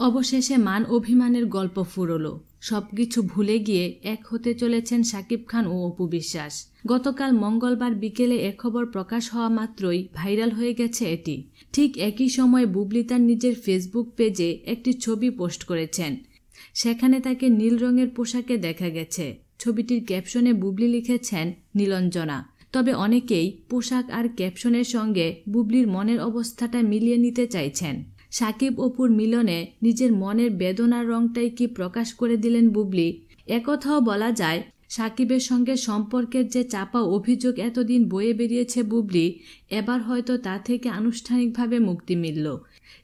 অবশেষে মান অভিমানের গল্প ফুরলো। সবকিছু ভুলে গিয়ে এক হতে চলেছেন শাকিব খান ও অপু বিশ্বাস। গতকাল মঙ্গলবার বিকেলে এ খবর প্রকাশ হওয়া মাত্রই ভাইরাল হয়ে গেছে এটি। ঠিক একই সময় বুবলি তার নিজের ফেসবুক পেজে একটি ছবি পোস্ট করেছেন। সেখানে তাকে নীল রঙের পোশাকে দেখা গেছে। ছবিটির ক্যাপশনে বুবলি লিখেছেন, নীলঞ্জনা। তবে অনেকেই পোশাক আর ক্যাপশনের সঙ্গে বুবলির মনের অবস্থাটা মিলিয়ে নিতে চাইছেন। সাকিব অপুর মিলনে নিজের মনের বেদনার রংটাই কি প্রকাশ করে দিলেন বুবলি? একথাও বলা যায়, সাকিবের সঙ্গে সম্পর্কের যে চাপা অভিযোগ এতদিন বয়ে বেরিয়েছে বুবলি, এবার হয়তো তা থেকে আনুষ্ঠানিকভাবে মুক্তি মিলল।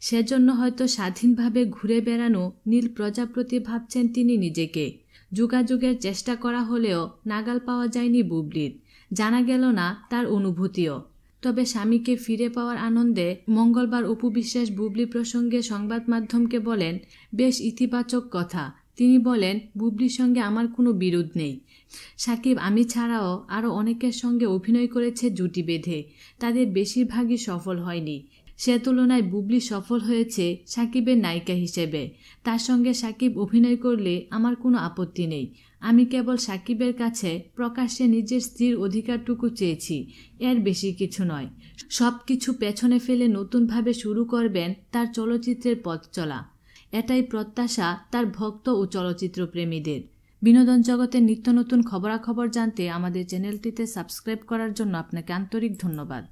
সেজন্য হয়তো স্বাধীনভাবে ঘুরে বেড়ানো নীল প্রজাপতি ভাবছেন তিনি নিজেকে। যোগাযোগের চেষ্টা করা হলেও নাগাল পাওয়া যায়নি বুবলির। জানা গেল না তার অনুভূতিও। তবে স্বামীকে ফিরে পাওয়ার আনন্দে মঙ্গলবার অপু বিশ্বাস বুবলি প্রসঙ্গে সংবাদ মাধ্যমকে বলেন, বেশ ইতিবাচক কথা। তিনি বলেন, বুবলির সঙ্গে আমার কোনো বিরোধ নেই। সাকিব, আমি ছাড়াও আরও অনেকের সঙ্গে অভিনয় করেছে জুটি বেঁধে। তাদের বেশিরভাগই সফল হয়নি। সে তুলনায় বুবলি সফল হয়েছে সাকিবের নায়িকা হিসেবে। তার সঙ্গে সাকিব অভিনয় করলে আমার কোনো আপত্তি নেই। আমি কেবল সাকিবের কাছে প্রকাশ্যে নিজের স্ত্রীর অধিকারটুকু চেয়েছি, এর বেশি কিছু নয়। সব কিছু পেছনে ফেলে নতুনভাবে শুরু করবেন তার চলচ্চিত্রের পথ চলা। এটাই প্রত্যাশা তার ভক্ত ও চলচ্চিত্র প্রেমীদের বিনোদন জগতের নিত্য নতুন খবরাখবর জানতে আমাদের চ্যানেলটিতে সাবস্ক্রাইব করার জন্য আপনাকে আন্তরিক ধন্যবাদ।